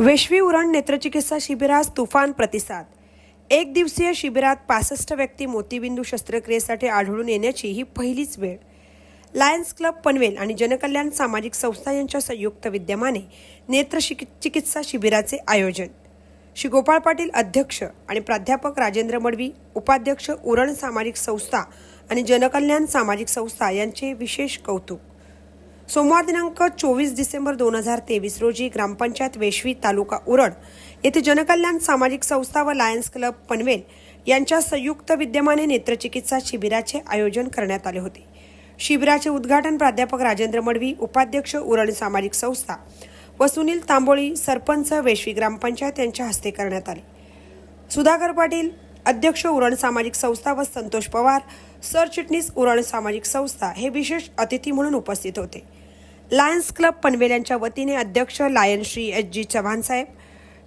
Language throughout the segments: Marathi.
वेशवी उरण नेत्रचिकित्सा शिबिरास तुफान प्रतिसाद. एक दिवसीय शिबिरात पासष्ट व्यक्ती मोतीबिंदू शस्त्रक्रियेसाठी आढळून येण्याची ही पहिलीच वेळ. लायन्स क्लब पनवेल आणि जनकल्याण सामाजिक संस्था यांच्या संयुक्त विद्यमाने नेत्र चिकित्सा शिबिराचे आयोजन. श्री गोपाळ पाटील अध्यक्ष आणि प्राध्यापक राजेंद्र मडवी उपाध्यक्ष उरण सामाजिक संस्था आणि जनकल्याण सामाजिक संस्था यांचे विशेष कौतुक. सोमवार दिनांक चोवीस डिसेंबर दोन हजार तेवीस रोजी ग्रामपंचायत वेशवी तालुका उरण येथे जनकल्याण सामाजिक संस्था व लायन्स क्लब पनवेल यांच्या संयुक्त विद्यमाने नेत्रचिकित्सा शिबिराचे आयोजन करण्यात आले होते. शिबिराचे उद्घाटन प्राध्यापक राजेंद्र मडवी उपाध्यक्ष उरण सामाजिक संस्था व सुनील तांबोळी सरपंच वेशवी ग्रामपंचायत यांच्या हस्ते करण्यात आले. सुधाकर पाटील अध्यक्ष उरण सामाजिक संस्था व संतोष पवार सरचिटणीस उरण सामाजिक संस्था हे विशेष अतिथी म्हणून उपस्थित होते. लायन्स क्लब पनवेल यांच्या वतीने अध्यक्ष lion Shri H G Chavan साहेब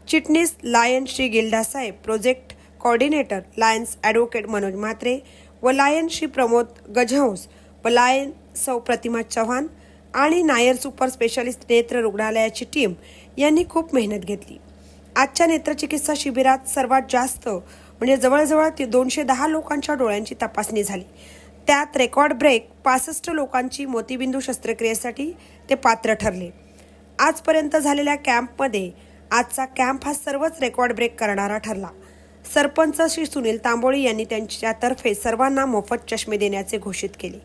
चिटणीस लायन श्री गिल्डा साहेब project coordinator lions advocate Manoj Mhatre व लायन श्री प्रमोद गजहंस व लायन सौ प्रतिमा चव्हाण आणि नायर सुपर स्पेशालिस्ट नेत्र रुग्णालयाची टीम यांनी खूप मेहनत घेतली. आजच्या नेत्रचिकित्सा शिबिरात सर्वात जास्त म्हणजे जवळजवळ ते दोनशे दहा लोकांच्या डोळ्यांची तपासणी झाली. त्यात रेकॉर्ड ब्रेक पासष्ट लोकांची मोतीबिंदू शस्त्रक्रियेसाठी ते पात्र ठरले. आजपर्यंत झालेल्या कॅम्पमध्ये आजचा कॅम्प हा सर्वच रेकॉर्ड ब्रेक करणारा ठरला. सरपंच श्री सुनील तांबोळी यांनी त्यांच्यातर्फे सर्वांना मोफत चष्मे देण्याचे घोषित केले.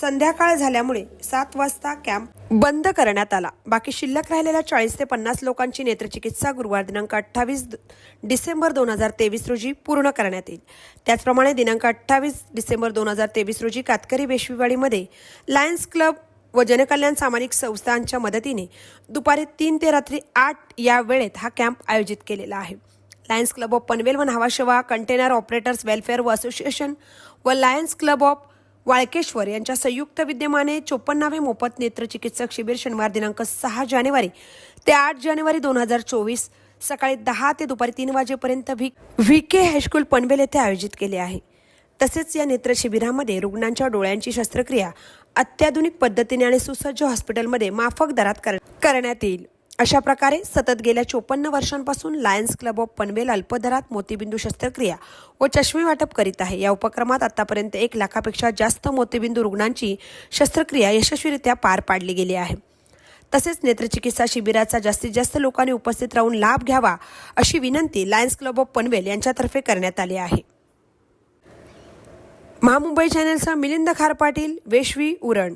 संध्याकाळ झाल्यामुळे सात वाजता कॅम्प बंद करण्यात आला. बाकी शिल्लक राहिलेल्या चाळीस ते पन्नास लोकांची नेत्रचिकित्सा गुरुवार दिनांक अठ्ठावीस डिसेंबर दोन हजार तेवीस रोजी पूर्ण करण्यात येईल. त्याचप्रमाणे दिनांक अठ्ठावीस डिसेंबर दोन हजार तेवीस रोजी कातकरी बेशवीवाडीमध्ये लायन्स क्लब व जनकल्याण सामाजिक संस्थांच्या मदतीने दुपारी तीन ते रात्री आठ या वेळेत हा कॅम्प आयोजित केलेला आहे. लायन्स क्लब ऑफ पनवेल व नावाशेवा कंटेनर ऑपरेटर्स वेलफेअर व असोसिएशन व लायन्स क्लब ऑफ वाळकेश्वर यांच्या संयुक्त विद्यमाने चोपन्नावे मोफत नेत्रचिकित्सक शिबिर शनिवार दिनांक सहा जानेवारी ते आठ जानेवारी दोन हजार चोवीस सकाळी दहा ते दुपारी तीन वाजेपर्यंत V V K high school Panvel येथे आयोजित केले आहे. तसेच या नेत्र शिबिरामध्ये रुग्णांच्या डोळ्यांची शस्त्रक्रिया अत्याधुनिक पद्धतीने आणि सुसज्ज हॉस्पिटलमध्ये माफक दरात कर- करण्यात येईल. अशा प्रकारे सतत गेल्या चोपन्न वर्षांपासून लायन्स क्लब ऑफ पनवेल अल्पदरात मोतीबिंदू शस्त्रक्रिया व चष्मे वाटप करीत आहे. या उपक्रमात आतापर्यंत एक लाखापेक्षा जास्त मोतीबिंदू रुग्णांची शस्त्रक्रिया यशस्वीरित्या पार पाडली गेली आहे. तसेच नेत्रचिकित्सा शिबिराचा जास्तीत जास्त लोकांनी उपस्थित राहून लाभ घ्यावा अशी विनंती लायन्स क्लब ऑफ पनवेल यांच्यातर्फे करण्यात आली आहे. महामुंबई चॅनेलसह मिलिंद खार पाटील वेशवी उरण.